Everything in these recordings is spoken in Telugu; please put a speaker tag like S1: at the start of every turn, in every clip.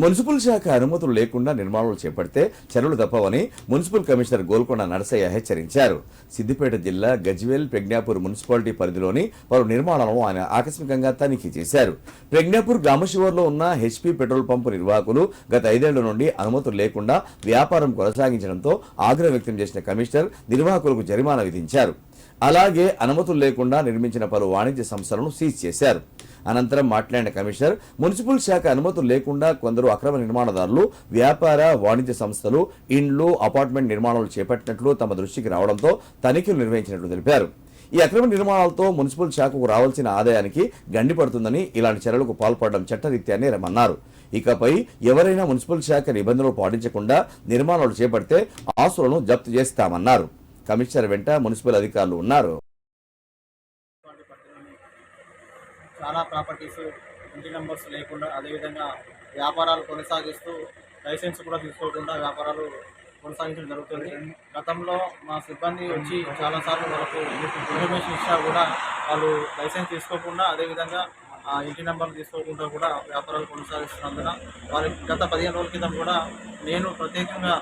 S1: మున్సిపల్ శాఖ అనుమతులు లేకుండా నిర్మాణాలు చేపడితే చర్యలు తప్పవని మున్సిపల్ కమిషనర్ గోల్కొండ నరసయ్య హెచ్చరించారు. సిద్దిపేట జిల్లా గజ్వేల్ ప్రజ్ఞాపూర్ మున్సిపాలిటీ పరిధిలోని పలు నిర్మాణాలను ఆయన ఆకస్మికంగా తనిఖీ చేశారు. ప్రజ్ఞాపూర్ గ్రామ శివారులో ఉన్న హెచ్పీ పెట్రోల్ పంపు నిర్వాహకులు గత ఐదేళ్ళ నుండి అనుమతులు లేకుండా వ్యాపారం కొనసాగించడంతో ఆగ్రహం వ్యక్తం చేసిన కమిషనర్ నిర్వాహకులకు జరిమానా విధించారు. అలాగే అనుమతులు లేకుండా నిర్మించిన పలు వాణిజ్య సంస్థలను సీజ్ చేశారు. అనంతరం మాట్లాడిన కమిషనర్ మున్సిపల్ శాఖ అనుమతులు లేకుండా కొందరు అక్రమ నిర్మాణదారులు వ్యాపార వాణిజ్య సంస్థలు ఇండ్లు అపార్ట్మెంట్ నిర్మాణాలు చేపట్టినట్లు తమ దృష్టికి రావడంతో తనిఖీలు నిర్వహించినట్లు తెలిపారు. ఈ అక్రమ నిర్మాణాలతో మున్సిపల్ శాఖకు రావాల్సిన ఆదాయానికి గండిపడుతుందని ఇలాంటి చర్యలకు పాల్పడడం చట్టరీత్యా నేరమన్నారు. ఇకపై ఎవరైనా మున్సిపల్ శాఖ నిబంధనలు పాటించకుండా నిర్మాణాలు చేపడితే ఆస్తులను జప్తు చేస్తామన్నారు. కమిషనర్ వెంట మున్సిపల్ అధికారులు ఉన్నారు.
S2: చాలా ప్రాపర్టీస్ ఇంటి నెంబర్స్ లేకుండా అదేవిధంగా వ్యాపారాలు కొనసాగిస్తూ లైసెన్స్ కూడా తీసుకోకుండా వ్యాపారాలు కొనసాగించడం జరుగుతుంది. గతంలో మా సిబ్బంది వచ్చి చాలాసార్లు వాళ్ళకు ఇన్ఫర్మేషన్ ఇచ్చినా కూడా వాళ్ళు లైసెన్స్ తీసుకోకుండా అదేవిధంగా ఆ ఇంటి నెంబర్ తీసుకోకుండా కూడా వ్యాపారాలు కొనసాగిస్తున్నందున వారికి గత పదిహేను రోజుల క్రితం కూడా నేను ప్రత్యేకంగా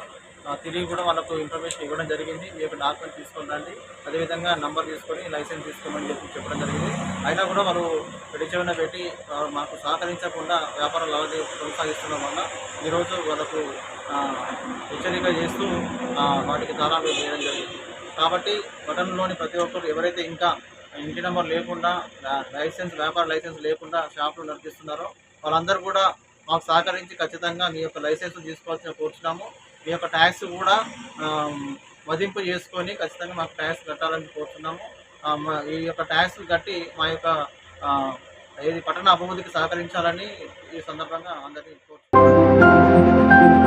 S2: తిరిగి కూడా వాళ్ళకు ఇన్ఫర్మేషన్ ఇవ్వడం జరిగింది. మీ యొక్క డాక్యుమెంట్ తీసుకొని రండి. అదేవిధంగా నంబర్ తీసుకొని లైసెన్స్ తీసుకోమని చెప్పి చెప్పడం జరిగింది. అయినా కూడా వాళ్ళు పెడిచెవిన పెట్టి మాకు సహకరించకుండా వ్యాపారం లావాదేవీలు కొనసాగిస్తున్న వల్ల ఈరోజు వాళ్ళకు హెచ్చరిక చేస్తూ వాటికి తాళాలు వేయడం జరిగింది. కాబట్టి పట్టణంలోని ప్రతి ఒక్కరు ఎవరైతే ఇంకా ఇంటి నెంబర్ లేకుండా లైసెన్స్ వ్యాపార లైసెన్స్ లేకుండా షాపులు నడిపిస్తున్నారో వాళ్ళందరూ కూడా మాకు సహకరించి ఖచ్చితంగా మీ యొక్క లైసెన్స్ తీసుకోవాల్సిన కోరుచున్నాము. మీ యొక్క ట్యాక్స్ కూడా మదింపు చేసుకొని ఖచ్చితంగా మాకు ట్యాక్స్ కట్టాలని కోరుతున్నాము. ఈ యొక్క ట్యాక్స్ కట్టి మా యొక్క ఏది పట్టణ అభివృద్ధికి సహకరించాలని ఈ సందర్భంగా అందరినీ కోరుతున్నాము.